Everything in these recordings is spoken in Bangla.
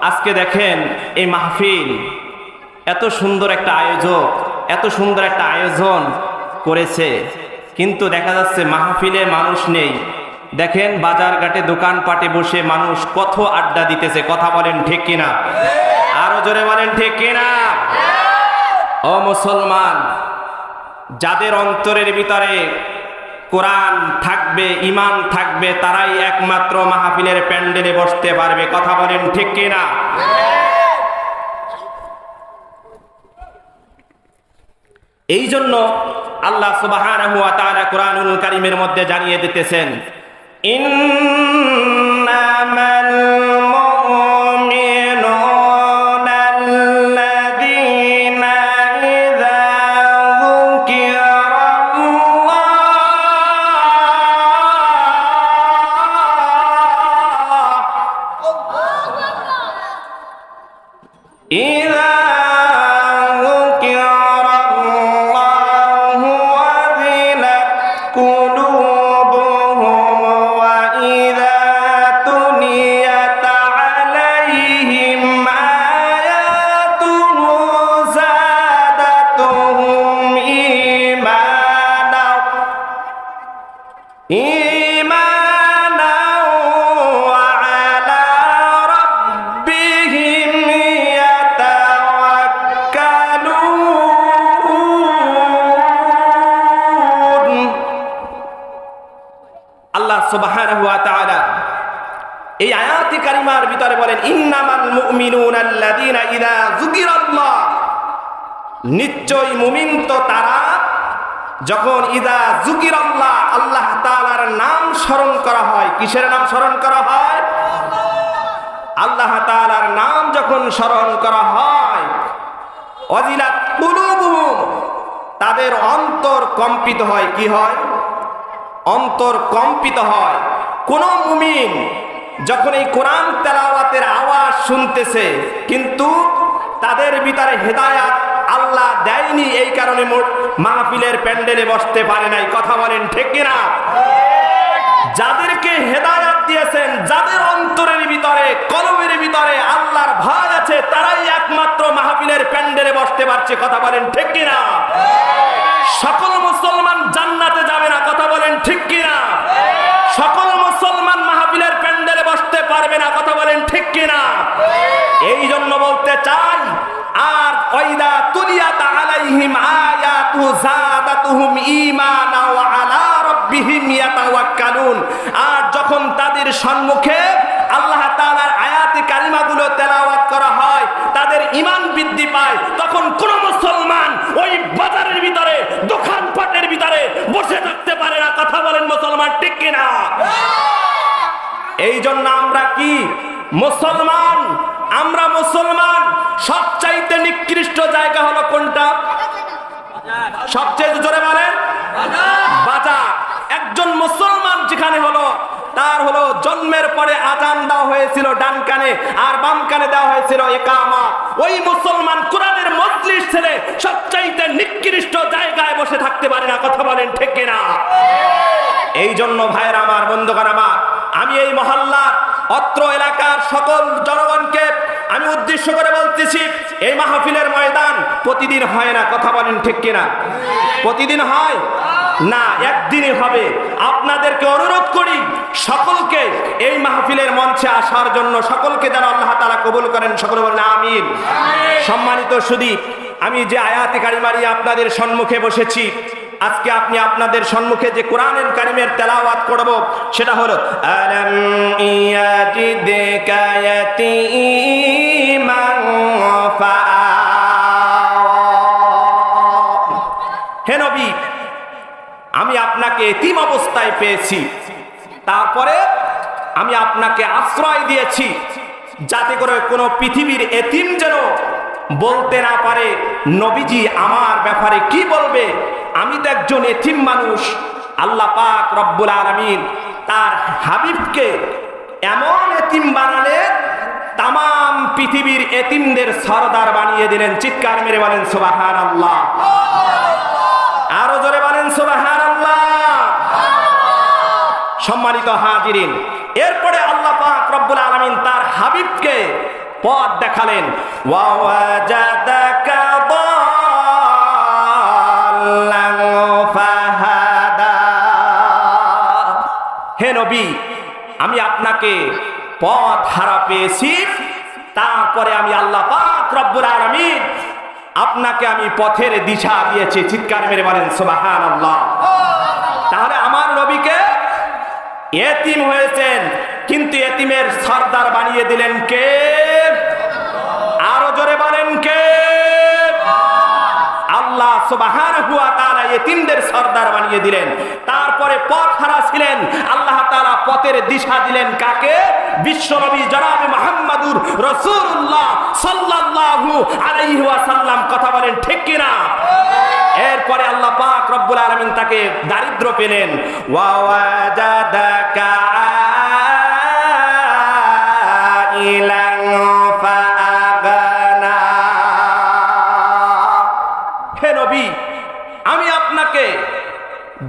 আজকে দেখেন এই মাহফিল, এত সুন্দর একটা আয়োজক, এত সুন্দর একটা আয়োজন করেছে। কিন্তু দেখা যাচ্ছে মাহফিলে মানুষ নেই। দেখেন বাজার ঘাটে দোকানপাটে বসে মানুষ কত আড্ডা দিতেছে, কথা বলেন ঠিক কিনা? আরও জোরে বলেন ঠিক কিনা? ও মুসলমান, যাদের অন্তরের ভিতরে কোরআন থাকবে ইমান থাকবে, তারাই একমাত্র মাহফিলের প্যান্ডেলে বসতে পারবে। কথা বলেন ঠিক কিনা? এই জন্য আল্লাহ তাআলা কোরআনুল কারীমের মধ্যে জানিয়ে দিতেছেন, ইন্নামাল এই আয়াতি কারিমার ভিতরে বলেন, ইন্নামাল মুমিনুনা আল্লাযীনা ইযা যুকিরাল্লাহ। নিশ্চয় মুমিন তো তারা যখন ইদা জুকির আল্লাহ আল্লাহ নাম স্মরণ করা হয়। কিসের নাম স্মরণ করা হয়? আল্লাহ তাআলার নাম যখন স্মরণ করা হয়, অজিলাত তাদের অন্তর কম্পিত হয়। কি হয়? অন্তর কম্পিত হয়। কোন মুমিন যখন এই কোরআন তেলাওয়াতের আওয়াজ শুনতেছে, কিন্তু তাদের ভিতরে হেদায়াত আল্লাহ দেয়নি, এই কারণে মাহফিলের প্যান্ডেলে বসতে পারে নাই। কথা বলেন ঠিক কিনা? যাদেরকে হেদায়াত দিয়েছেন, যাদের অন্তরের ভিতরে, কলমের ভিতরে আল্লাহর ভয় আছে, তারাই একমাত্র মাহফিলের প্যান্ডেলে বসতে পারছে, কথা বলেন ঠিক কিনা? সকল মুসলমান জান্নাতে যাবে না, কথা বলেন ঠিক কিনা? সকল মুসলমান মাহফিলের প্যান্ডেলে বসতে পারবে না, কথা বলেন ঠিক কিনা? এই জন্য বলতে চাই, আর ওয়াইদা তুলিয়াত আলাইহিম আয়াতু যাদাতুহুম ঈমানা ওয়া আলা ইয়াতাওয়াক্কালুন। আর যখন তাদের সম্মুখে আল্লাহ তাআলার আয়াতে কালিমাগুলো তেলাওয়াত করা হয় তাদের ঈমান বৃদ্ধি পায় তখন কোন মুসলমান ওই বাজারের ভিতরে দোকানপাটের ভিতরে বসে থাকতে পারে না। কথা বলেন মুসলমান ঠিক কিনা? এই জন্য আমরা কি? মুসলমান? আমরা মুসলমান? সবচাইতে নিকৃষ্ট জায়গা হলো কোনটা? সবচেয়ে জোরে বলেন বাজার একজন মুসলমান যেখানে হলো তার হলো জন্মের পরে আজান দেওয়া হয়েছিল ডান কানে আর বাম কানে দেওয়া হয়েছিল একামা ওই মুসলমান কোরআনের মজলিস ছেড়ে সবচাইতে নিকৃষ্ট জায়গায় বসে থাকতে পারে না, কথা বলেন ঠিক না এই জন্য ভাইয়ের আমার, বন্ধুগণ আমার, আমি এই মহল্লার অত্র এলাকার সকল জনগণকে আমি উদ্দেশ্য করে বলতেছি, এই মাহফিলের ময়দান প্রতিদিন হয় না, কথা বলেন ঠিক কিনা? প্রতিদিন হয়? না একদিনই হবে। আপনাদেরকে অনুরোধ করি সকলকে এই মাহফিলের মঞ্চে আসার জন্য সকলকে যেন আল্লাহ তারা কবুল করেন সকল বলেন আমিন। সম্মানিত সুদী আমি যে আয়াতি কারিমারি আপনাদের সম্মুখে বসেছি আজকে আপনি আপনাদের সম্মুখে যে কোরআনের কারিমের তেলাওয়াত করব সেটা হলো আলাম ইয়াজিদকা ইয়াতীমান আপনাকে এতিম অবস্থায় পেয়েছি। তারপরে আমি আপনাকে আশ্রয় দিয়েছি যাতে করে কোনো পৃথিবীর এতিম যেন বলতে না পারে, নবীজি আমার ব্যাপারে কি বলবে? আমি তো একজন এতিম মানুষ, আল্লাহ পাক রব্বুল আলমিন তার হাবিবকে এমন এতিম বানালে তাম পৃথিবীর এতিমদের সরদার বানিয়ে দিলেন। চিৎকার মেরে বলেন সোবাহার আল্লাহ সম্মানিত হাজিরিন, এরপরে আল্লাহ রব্বুল আলমিন তার হাবিবকে পথ দেখালেন। হে নবী, আমি আপনাকে পথ হারা পেয়েছি, তারপরে আমি আল্লাহ পাক রব্বুল আলামিন আপনাকে আমি পথের দিশা দিয়েছি। চিৎকার মেরে বলেন, সুবহানাল্লাহ। তাহলে আমার নবীকে এতিম হয়েছেন, কিন্তু এতিমের সর্দার বানিয়ে দিলেন কে? আরও জোরে বলেন কে? আল্লাহ সুবহানাহু ওয়া তাআলা এতিমদের সর্দার বানিয়ে দিলেন। তারপরে পথ হারা ছিলেন আল্লাহ তাআলা পথের দিশা দিলেন কাকে? বিশ্বনবী জনাবে মুহাম্মাদুর রাসূলুল্লাহ সাল্লাল্লাহু আলাইহি ওয়াসাল্লাম। কথা বলেন ঠিক কিনা? এরপরে আল্লাহ পাক রব্বুল আলামিন তাকে দারিদ্র পেলেন। আমি আপনাকে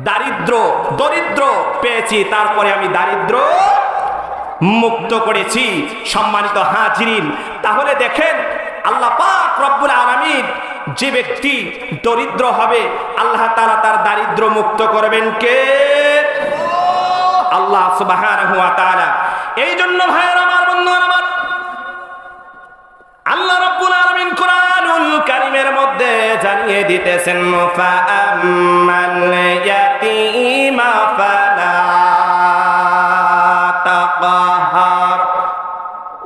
দারিদ্র, দরিদ্র পেয়েছি, তারপরে আমি দারিদ্র মুক্ত করেছি, সম্মানিত হাজিরিন। তাহলে দেখেন আল্লাহ পাক রব্বুল আলামিন যে ব্যক্তি দরিদ্র হবে, আল্লাহ তাআলা তার দারিদ্র মুক্ত করবেন কে? আল্লাহ তাআলা। এই জন্য ভাইয়ের আমার, বন্ধুরা আমার, আল্লাহ রাব্বুল কোরআনুল মধ্যে জানিয়ে দিতেছেন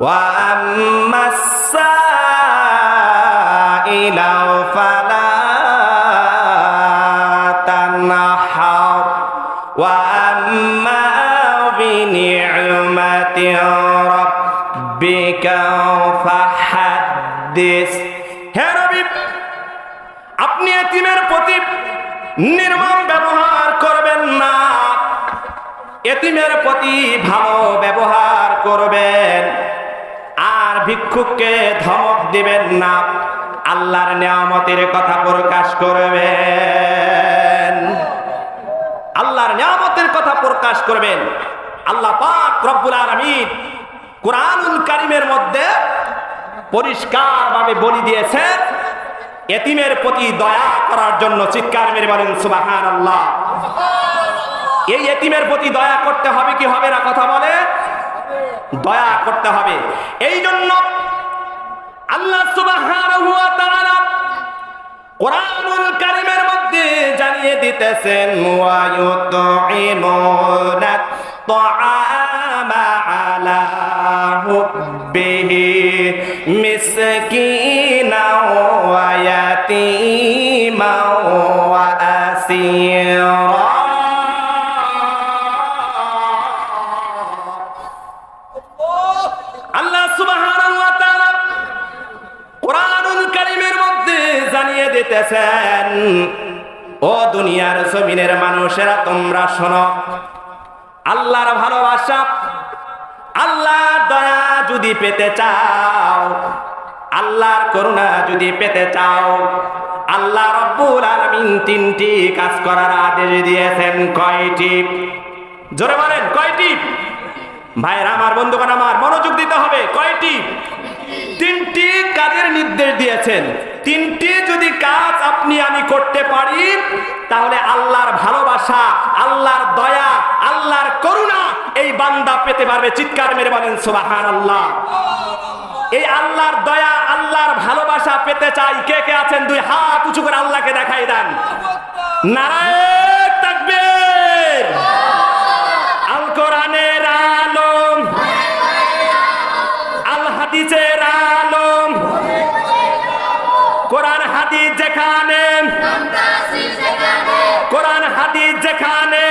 ওয়া সাইলা ফালা তানহার ওয়া আম্মা বিনি'মাতি রাব্বিকা ফাহাদ্দিস। হে নবী আপনি এতিমের প্রতি নির্মম ব্যবহার করবেন না। এতিমের প্রতি ভালো ব্যবহার করবেন। আর ভিক্ষুককে ধমক দিবেন না। আল্লাহর নিয়ামতের কথা প্রকাশ করবেন। আল্লাহর নিয়ামতের কথা প্রকাশ করবেন। আল্লাহ পাক রব্বুল আলামিন কোরআনুল কারিমের মধ্যে পরিষ্কারভাবে বলি দিয়েছেন, এতিমের প্রতি দয়া করার জন্য চিৎকার মেরে বলেন সুবাহান আল্লাহ এই এতিমের প্রতি দয়া করতে হবে কি হবে না কথা বলে? দয়া করতে হবে। এই জন্য আল্লাহ সুবহানাহু ওয়া তাআলা কোরআনুল কারীমের মধ্যে জানিয়ে দিতেছেন ওয়া ইউতঈমুনা তাআমা দুনিয়ার জমিনের মানুষেরা, তোমরা শোনো। আল্লাহর ভালোবাসা, আল্লাহর দয়া যদি পেতে চাও, আল্লাহর করুণা যদি পেতে চাও, আল্লাহ রব্বুল আলামিন তিনটি কাজ করার আদেশ দিয়েছেন। কয়টি? জোরে বলেন, কয়টি? ভাইয়ের আমার, বন্ধুগণ আমার, মনোযোগ দিতে হবে। কয়টি? তিনটি কাজের নির্দেশ দিয়েছেন। তিনটি যদি কাজ আপনি আমি করতে পারি, তাহলে আল্লাহর ভালোবাসা, আল্লাহর দয়া, আল্লাহর করুণা এই বান্দা পেতে পারবে। চিৎকার মেরে বলেন সোবাহান আল্লাহ এই আল্লাহর দয়া, আল্লাহর ভালোবাসা পেতে চাই। কে কে আছেন? দুই হাত উঁচু করে আল্লাহকে দেখাই দেন। নারায়ণ! যেখানে। কোরআন, হাদিস যেখানে।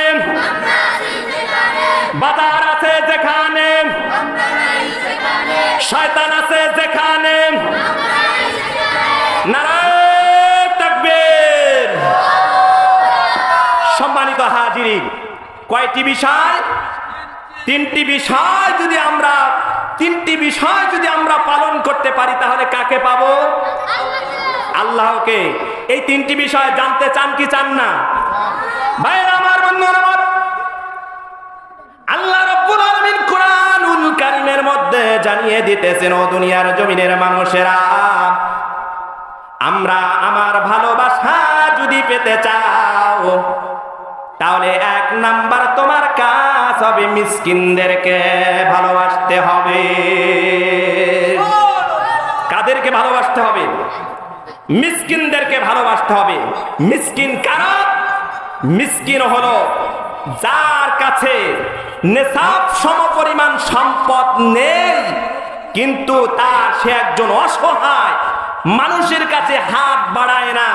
বাজার আছে যেখানে। শয়তান আছে যেখানে। সম্মানিত হাজিরি, কয়টি বিষয়? তিনটি বিষয় যদি আমরা তিনটি বিষয় যদি আমরা পালন করতে পারি, তাহলে কাকে পাবো? আল্লাহকে এই তিনটি বিষয় জানতে চান কি চান না? ভাইয়ের আমার বন্ধু আমার আল্লাহ রব্বুল আলামিন কোরআনুল কারীমের মধ্যে জানিয়ে দিতেছেন ও দুনিয়ার জমিনের মানুষেরা আমরা আমার ভালোবাসা যদি পেতে চাও তাহলে এক নাম্বার তোমার কাজ হবে মিসকিনদেরকে ভালোবাসতে হবে। কাদেরকে ভালোবাসতে হবে? মিসকিনদেরকে ভালোবাসতে হবে। মিসকিন কারা? মিসকিন হলো যার কাছে নেশাব সমপরিমাণ সম্পদ নেই, কিন্তু তার সে একজন অসহায়, মানুষের কাছে হাত বাড়ায় না।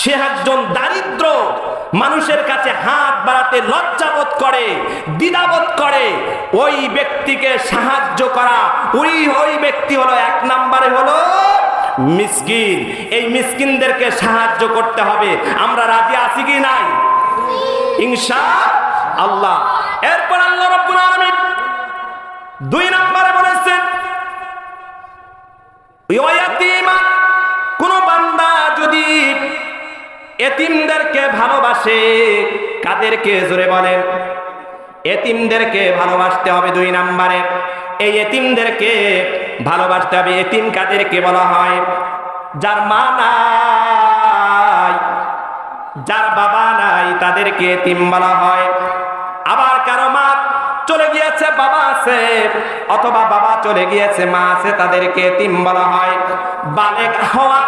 সে একজন দারিদ্র, মানুষের কাছে হাত বাড়াতে লজ্জাবোধ করে দ্বিধাবোধ করে। ওই ব্যক্তিকে সাহায্য করা ওই ওই ব্যক্তি হলো এক নম্বরে হলো মিসকিন, এই মিসকিনদেরকে সাহায্য করতে হবে। আমরা রাজি আছি কি নাই? ইনশা আল্লাহ। এরপর আল্লাহ রব্বুল আলামিন দুই নম্বরে বলেছেন কোন বান্দা যদি এতিমদেরকে ভালোবাসে, কাদেরকে জোরে বলেন? এতিমদেরকে ভালোবাসতে হবে দুই নম্বরে। এই এতিমদেরকে ভালোবাসতে হবে এতিম কাদেরকে বলা হয়। যার মা নাই, যার বাবা নাই, তাদেরকে এতিম বলা হয়। আবার কারও মা চলে গিয়েছে, বাবা আছে, অথবা বাবা চলে গিয়েছে, মা আছে, তাদেরকে এতিম বলা হয়। বালেক হওয়া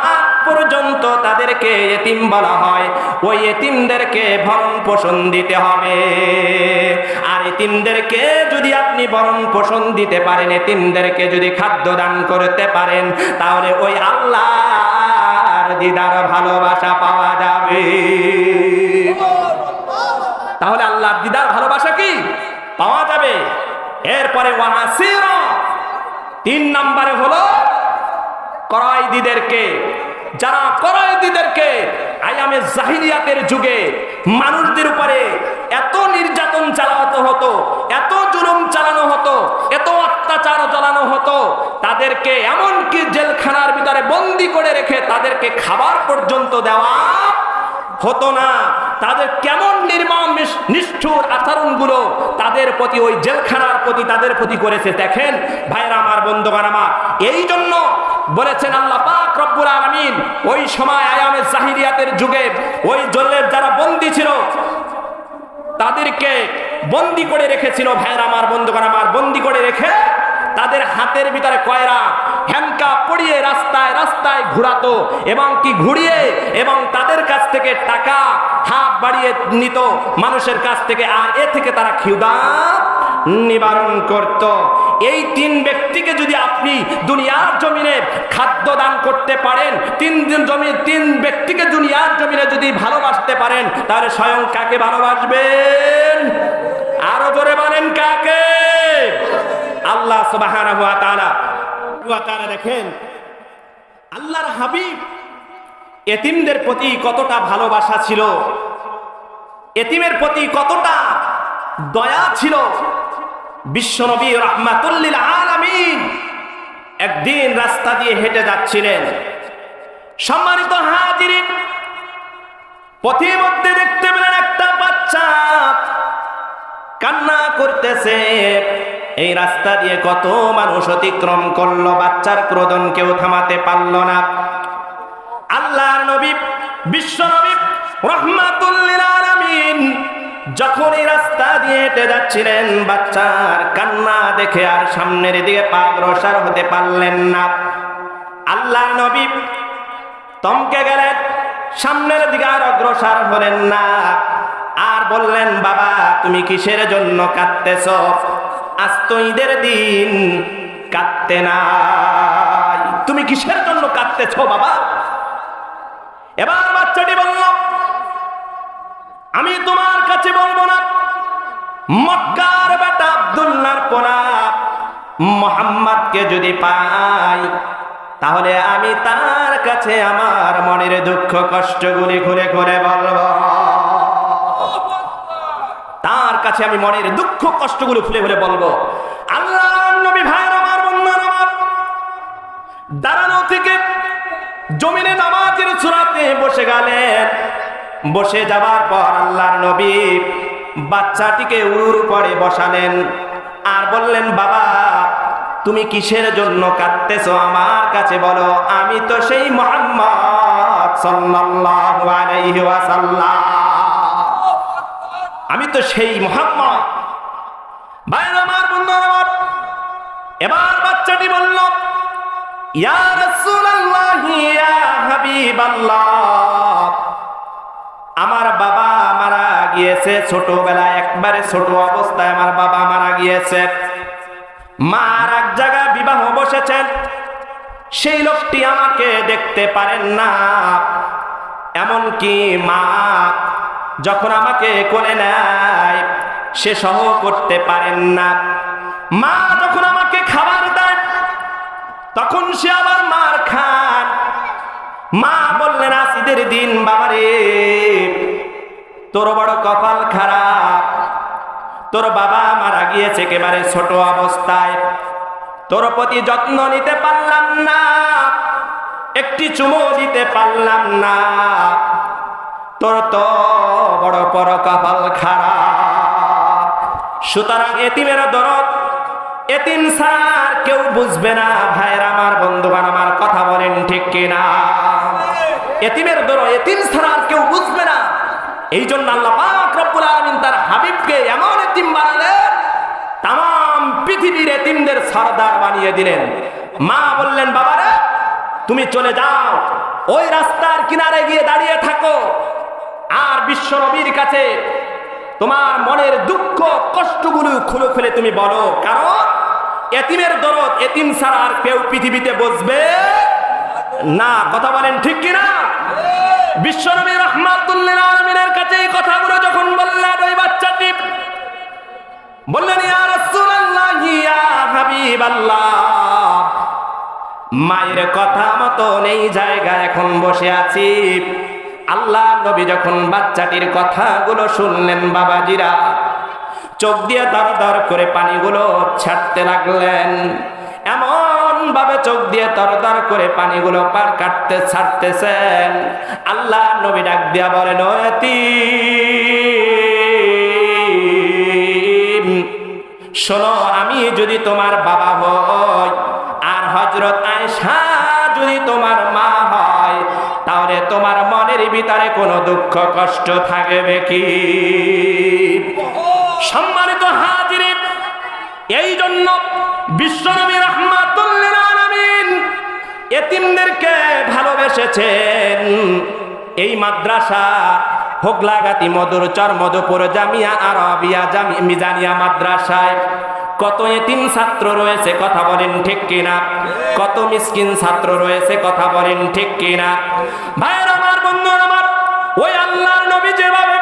পর্যন্ত তাদেরকে এতিম বলা হয়। ওই এতিমদেরকে ভরণ পোষণ দিতে হবে। আর এতিমদেরকে যদি আপনি ভরণ পোষণ দিতে পারেন, এতিমদেরকে যদি খাদ্য দান করতে পারেন, তাহলে ওই আল্লাহর দিদার ভালোবাসা পাওয়া যাবে। তাহলে আল্লাহ দিদার ভালোবাসা কি? পাওয়া যাবে। এরপরে ওয়াহাসির তিন নম্বরে হলো করাইদিদেরকে যারা করাইদিদেরকে আয়ামে জাহিলিয়াতের যুগে মানুষদের উপরে এত নির্যাতন চালানো হতো, এত জুলুম চালানো হতো, এত অত্যাচার চালানো হতো, তাদেরকে এমনকি জেলখানার ভিতরে বন্দি করে রেখে তাদেরকে খাবার পর্যন্ত দেওয়া হতো না। তাদের কেমন নির্মম নিষ্ঠুর আচরণগুলো তাদের প্রতি, ওই জেলখানার প্রতি তাদের প্রতি করেছে। দেখেন, ভাইরা, আমার বন্ধুগান আমার, এই জন্য বলেছেন আল্লাহ পাক রব্বুল আলামিন ওই সময় আয়ামে জাহিরিয়াতের যুগে ওই জলের যারা বন্দী ছিল, তাদেরকে বন্দি করে রেখেছিল। ভাইরা আমার বন্ধুগান আমার বন্দি করে রেখে তাদের হাতের ভিতরে কয়রা হ্যাঙ্কা পড়িয়ে রাস্তায় রাস্তায় ঘুরাতো এবং কি ঘুরিয়ে এবং তাদের কাছ থেকে টাকা, হাত বাড়িয়ে নিত। মানুষের কাছ থেকে আর এ থেকে তারা খিদা নিবারণ করত। এই তিন ব্যক্তিকে যদি আপনি দুনিয়ার জমিনে খাদ্য দান করতে পারেন, তিন দিন জমি তিন ব্যক্তিকে দুনিয়ার জমিনে যদি ভালোবাসতে পারেন, তাহলে স্বয়ং কাকে ভালোবাসবেন? আরও জোরে বলেন কাকে? আল্লাহ তাআলা দেখেন, আল্লাহর হাবিব এতিমদের প্রতি কতটা ভালোবাসা ছিল, এতিমের প্রতি কতটা দয়া ছিল বিশ্বনবী রহমাতুল্লিল আলামিন একদিন রাস্তা দিয়ে হেঁটে যাচ্ছিলেন। সম্মানিত হাজিরিন, পথিমধ্যে দেখতে পেলেন একটা বাচ্চা কান্না করতেছে। এই রাস্তা দিয়ে কত মানুষ অতিক্রম করল, বাচ্চার ক্রোদন কেউ থামাতে পারল না। আল্লাহর নবী বিশ্ব নবী রহমাতুল্লিল আলামিন যখন এই রাস্তা দিয়ে হেঁটে যাচ্ছিলেন, বাচ্চার কান্না দেখে আর সামনের দিকে পা অগ্রসর হতে পারলেন না। আল্লাহ নবী তমকে গেলেন, সামনের দিকে আর অগ্রসর হলেন না। আর বললেন, বাবা, তুমি কিসের জন্য কাঁদতেছ? আজ তো ঈদের দিন, কাঁদতে নাই। তুমি কিসের জন্য কাঁদতেছ, বাবা? এবার বাচ্চাটি বলল আমি তোমার কাছে বলব না। মক্কার বেটা আব্দুল্লাহর পোনা মোহাম্মদকে যদি পাই, তাহলে আমি তার কাছে আমার মনের দুঃখ কষ্টগুলি ঘুরে ঘুরে বলব। তার কাছে আমি মনের দুঃখ কষ্টগুলো ফুলে ফুলে বলব। দাঁড়ানো থেকে জমিনে নামাজের চূড়াতে বসে গেলেন। বসে যাবার পর আল্লাহর নবী বাচ্চাটিকে উড়ুর পরে বসালেন আর বললেন, বাবা, তুমি কিসের জন্য কাঁদতেছো? আমার কাছে বলো, আমি তো সেই মোহাম্মদ সাল্লাল্লাহু আলাইহি ওয়াসাল্লাম। আমি তো সেই মোহাম্মদ। ভাই আমার বন্ধু আমার, এবার বাচ্চাটি বলল, ইয়া রাসূলুল্লাহ, ইয়া হাবিবাল্লাহ। আমার বাবা মারা গিয়েছে ছোটবেলায়, একবারে ছোট অবস্থায় আমার বাবা মারা গিয়েছে। মা এক জায়গায় বিবাহ বসেছেন। সেই লোকটি আমাকে দেখতে পারেন না। এমনকি মা যখন আমাকে কোলে নেয়, সে সহ করতে পারেন না। মা যখন আমাকে খাবার দেয়, তখন সে আবার মার খান মা বললেন আসিদের দিন, বাবারে, তোর বড় কপাল খারাপ। তোর বাবা মারা গিয়েছে একেবারে ছোট অবস্থায়। তোর প্রতি যত্ন নিতে পারলাম না, একটি চুমো দিতে পারলাম না। তোর তো বড় বড় কপাল খারাপ। সুতরাং এতিমের দরদ, এতিম স্যার কেউ বুঝবে না। ভাইয়ের, আমার বন্ধুগান আমার কথা বলেন ঠিক কিনা? এতিমের দর এতিম ছাড়া আর কেউ বুঝবে না। এই জন্য আল্লাহ পাক আলামিন তার হাবিবকে এমন এতিম বানালেন, তাম পৃথিবীর এতিমদের সর্দার বানিয়ে দিলেন। মা বললেন, বাবারে, তুমি চলে যাও, ওই রাস্তার কিনারে গিয়ে দাঁড়িয়ে থাকো। আর বিশ্ব নবীর কাছে তোমার মনের দুঃখ, কষ্টগুলো খুলে খুলে তুমি বলো, কারণ এতিমের দরদ এতিম ছাড়া আর কেউ পৃথিবীতে বসবে না, কথা বলেন ঠিক কিনা? বিশ্বনবী রহমাতুল্লিল আলমিনের কাছে এই কথাগুলো যখন বললেন, ওই বাচ্চাটি বললেন, ইয়া রাসূলুল্লাহ, ইয়া হাবিবাল্লাহ, মায়ের কথা মতো নেই জায়গা এখন বসে আছি। আল্লাহ নবী যখন বাচ্চাটির কথাগুলো শুনলেন, বাবাজিরা চোখ দিয়ে দর দর করে পানিগুলো ছাড়তে লাগলেন। এমন ভাবে চোখ দিয়ে তর তর করে পানিগুলো পার কাটতে ছাড়তেছেন। আল্লাহ নবী ডাক দিয়া বলেন ও এতিম, শোনো আমি যদি তোমার বাবা হই আর হজরত আয়েশা যদি তোমার মা হয় তাহলে তোমার মনের ভিতরে কোনো দুঃখ কষ্ট থাকবে কি? সম্মানিত হাজিরি এই জন্য বিশ্বনবী রহমাতুল্লিল আলামিন এতিমদেরকে ভালোবেসেছেন। এই মাদ্রাসা হোগলাগাতি মধুর চর মধুপুর জামিয়া আরবিয়া জামি, মিজানিয়া মাদ্রাসায় কত এতিম ছাত্র রয়েছে কথা বলেন ঠিক কিনা? কত মিসকিন ছাত্র রয়েছে কথা বলেন ঠিক কিনা? ভাইয়ের আমার বন্ধু আমার, ওই আল্লাহর নবী যেভাবে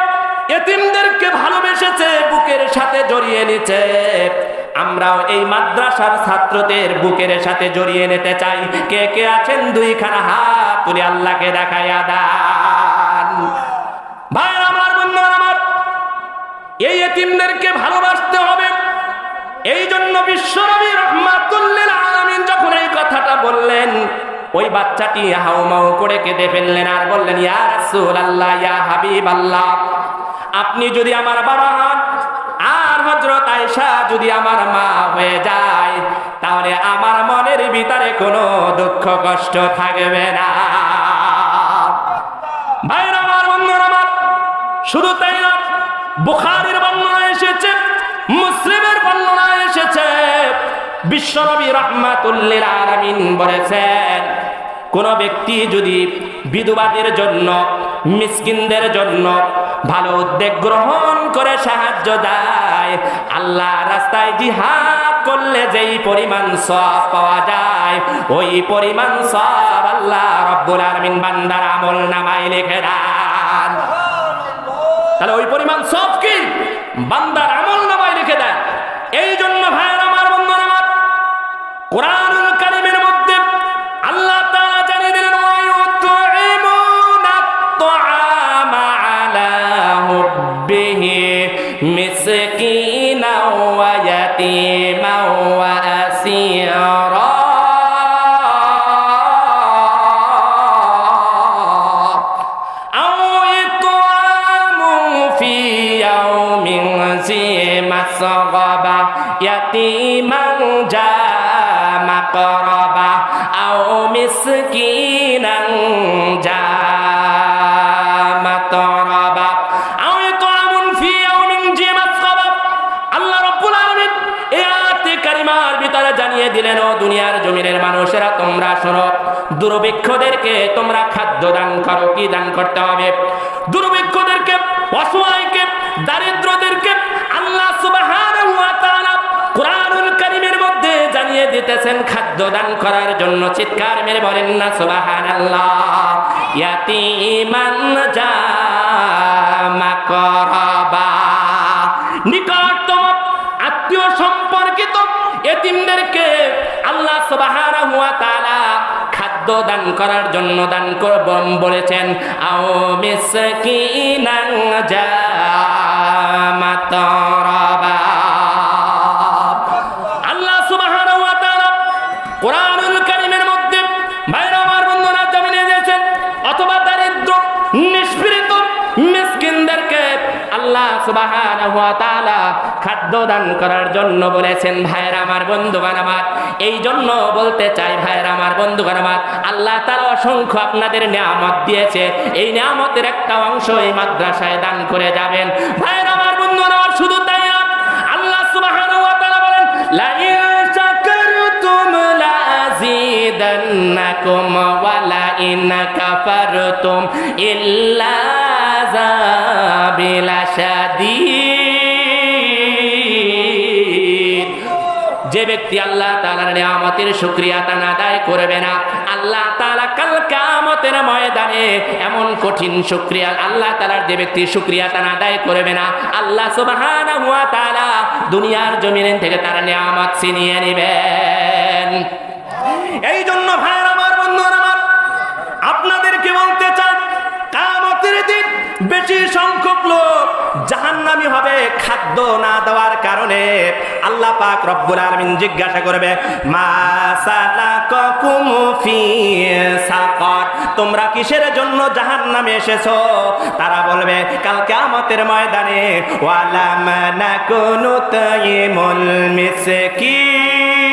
এতিমদেরকে ভালোবেসেছে, বুকের সাথে জড়িয়ে নিচ্ছে আমরাও এই মাদ্রাসার ছাত্রদের বুকের সাথে জড়িয়ে নিতে চাই। কে কে আছেন দুইখানা হাত তুলে আল্লাহকে দেখাইয়া দান ভাই আমার বন্ধু আমার, এই এতিমদেরকে ভালোবাসতে হবে। এই জন্য বিশ্বনবী রহমাতুল্লিল আলামিন যখন এই কথাটা বললেন, ওই বাচ্চাটি হাউমাউ করে কেঁদে ফেললেন আর বললেন, ইয়া রাসূলুল্লাহ, ইয়া হাবিবাল্লাহ। আপনি যদি আমার বাবা হন আর হজরত আয়েশা যদি আমার মা হয়ে যায়, তাহলে আমার মনের ভিতরে কোনো দুঃখ, কষ্ট থাকবে না। ভাইর আমার, বন্ধুর আমার শুধু তাই না বুখারির বর্ণনা এসেছে, মুসলিমের বর্ণনা এসেছে। বিশ্বনবী রহমাতুল্লিল আলামিন বলেছেন, কোন ব্যক্তি যদি বিধবাদের জন্য মিসকিনদের জন্য ভালো উদ্যোগ গ্রহণ করে সাহায্য দেয়। আল্লাহ রাস্তায় জিহাদ করলে যেই পরিমাণ সব পাওয়া যায়, ওই পরিমাণ সব আল্লাহ রব্বুল আলামিন বান্দার আমল নামায় লিখে দেন। তাহলে ওই পরিমাণ সব কি? বান্দার আমল নামায় লিখে দেন। এই জন্য দুর্ভিক্ষদেরকে তোমরা খাদ্য দান করো, কি দান করতে হবে? দুর্ভিক্ষদেরকে, অসহায়কে, দারিদ্রদেরকে আল্লাহ সুবহানাহু ওয়া তাআলা কোরআনুল কারীমের মধ্যে জানিয়ে দিতেছেন খাদ্য দান করার জন্য চিৎকার মেরে বলেন না, সুবহানাল্লাহ। ইয়াতীমান যা মাকরাবা নিকটতম আত্মীয় সম্পর্কিত এতিমদেরকে আল্লাহ সুবহানাহু ওয়া তাআলা খাদ্য দান করার জন্য দান করব বলেছেন আও মিসকিনান জামাতারাবা আল্লাহ তাআলা খাদ্য দান করার জন্য বলেছেন ভাইরা আমার বন্ধুগণ আমার, এই জন্য বলতে চাই ভাইরা আমার বন্ধুগণ আমার, আল্লাহ তাআলা অসংখ্য আপনাদের নিয়ামত দিয়েছে। এই নিয়ামতের একটা অংশ এই মাদ্রাসায় দান করে যাবেন। ভাইরা আমার বন্ধুগণ আমার, শুধু তাই না, আল্লাহ তাআলা বলেন লা ইন শাকারতুম লাযিদান্নাকুম ওয়া লা ইন কাফারতুম ইল্লা যাবিলা শাদীদ যে ব্যক্তি আল্লাহ তাআলার নিয়ামতের শুকরিয়া তান আদায় করবে না, আল্লাহ তাআলা কাল কিয়ামতের ময়দানে এমন কঠিন শুকরিয়া আল্লাহ তাআলার যে ব্যক্তি শুকরিয়া তান আদায় করবে না, আল্লাহ সুবহানাহু দুনিয়ার জমিন থেকে তার নিয়ামত ছিনিয়ে নেবেন। এই জন্য ভাইয়ের আমার, বন্ধুরা আমার, আপনাদেরকে দিন বেশি সংখ্যক লোক জাহান্নামি হবে খাদ্য না দেওয়ার কারণে। আল্লাহ পাক রব্বুল আলামিন জিজ্ঞাসা করবে, মা সালাকাকুম তোমরা কিসের জন্য জাহান্নামে এসেছ? তারা বলবে, কাল কিয়ামতের ময়দানে ওয়ালাম নাকুনু তাইমুল মিসকিন।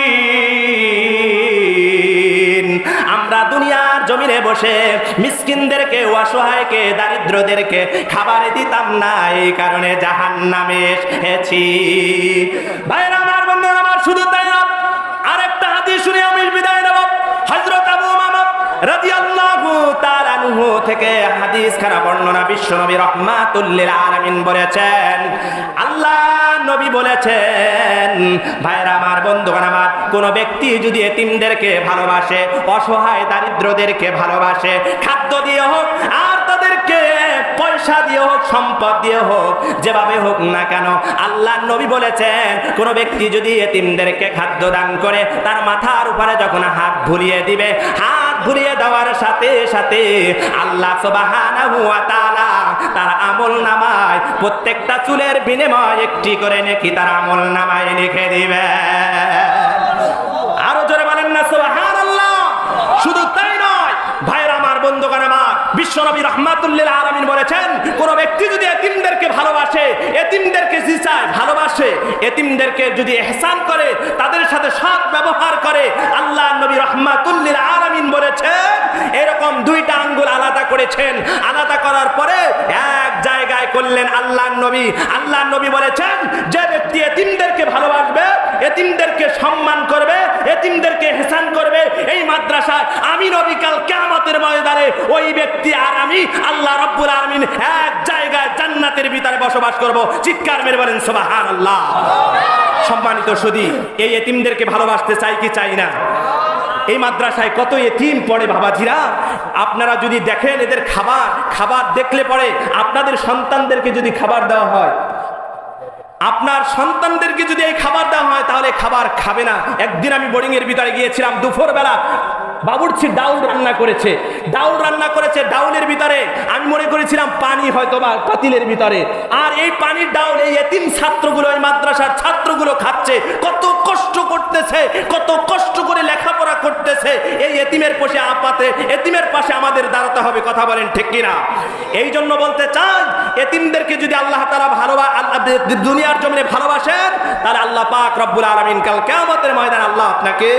জমিনে বসে মিসকিনদেরকে, অসহায়কে, দারিদ্রদেরকে খাবারে দিতাম না, এই কারণে জাহান নামে এসেছি। ভাইরা আমার বন্ধু আমার, শুধু তাই না, আরেকটা হাদিস শুনে আমি বিদায় নেব। হযরত আবু মামা রাদিয়াল্লাহু তাআলা আনহু থেকে হাদিস খানা বর্ণনা বিশ্ব নবী রহমাতুল্লিল আলামিন বলেছেন, আল্লাহ নবী বলেছেন ভাইরা আমার বন্ধুগণ, আমার কোন ব্যক্তি যদি এতিমদেরকে ভালোবাসে, অসহায় দারিদ্রদেরকে ভালোবাসে, খাদ্য দিয়ে হোক, আর তাদেরকে পয়সা দিয়ে হোক, সম্পদ দিয়ে হোক, যেভাবে হোক না কেন, আল্লাহ নবী বলেছেন, কোন ব্যক্তি যদি এতিমদেরকে খাদ্য দান করে, তার মাথার উপরে যখন হাত ভুলিয়ে দিবে, হাত ভুলিয়ে দেওয়ার সাথে সাথে আল্লাহ সুবহানাহু ওয়া তাআলা তার আমল নামায়। প্রত্যেকটা চুলের বিনিময় একটি করে নাকি তার আমল নামায় লিখে দিবে আরও জোরে বলেন না সুবহানাল্লাহ শুধু তাই নয় ভাইরা আমার বন্ধুগণ আমার বিশ্বনবী রহমাতুল্লিল আলামিন বলেছেন, কোন ব্যক্তি যদি এতিমদেরকে ভালোবাসে, এতিমদেরকে জিসায় ভালোবাসে, এতিমদেরকে যদি এহসান করে, তাদের সাথে সৎ ব্যবহার করে, আল্লাহ নবী রহমাতুল্লিল আলামিন বলেছেন, এরকম দুইটা আঙ্গুল আলাদা করেছেন। আলাদা করার পরে এক জায়গায় করলেন আল্লাহ নবী। আল্লাহ নবী বলেছেন, যে ব্যক্তি এতিমদেরকে ভালোবাসবে এতিমদেরকে সম্মান করবে, এতিমদেরকে হেসান করবে। এই মাদ্রাসায় আমি নবী কাল কেয়ামতের ময়দানে ওই ব্যক্তি আর আমি, আল্লাহ রব্বুল আলামিন এক জায়গায় জান্নাতের ভিতরে বসবাস করব। চিৎকার মেরে বলেন, সুবহানাল্লাহ। সম্মানিত সুদী, এই এতিমদেরকে ভালোবাসতে চাই কি চাই না? এই মাদ্রাসায় কত এতিম পড়ে বাবাজিরা? আপনারা যদি দেখেন এদের খাবার খাবার দেখলে পরে আপনাদের সন্তানদেরকে যদি খাবার দেওয়া হয় আপনার সন্তানদেরকে যদি এই খাবার দেওয়া হয়, তাহলে খাবার খাবে না। একদিন আমি বোর্ডিং এর ভিতরে গিয়েছিলাম দুপুরবেলা। বাবুর্চি ডাউল রান্না করেছে। ডাউল রান্না করেছে ডাউলের ভিতরে। আমি মনে করেছিলাম পানি হয়তো বা পাতিলের ভিতরে। আর এই পানির ডাউল, এই এতিম ছাত্রগুলো, এই মাদ্রাসার ছাত্রগুলো খাচ্ছে। কত কষ্ট করতেছে, কত কষ্ট করে লেখাপড়া করতেছে। এই এতিমের পাশে আপাতে, এতিমের পাশে আমাদের দাঁড়াতে হবে, কথা বলেন ঠিক কিনা? এই জন্য বলতে চাই, এতিমদেরকে যদি আল্লাহ তারা ভালোবা, আল্লাহ দুনিয়ার জমিনে ভালোবাসেন, তাহলে আল্লাহ পাক রব্বুল আলমিন কাল কেমতের ময়দান আল্লাহ আপনাকে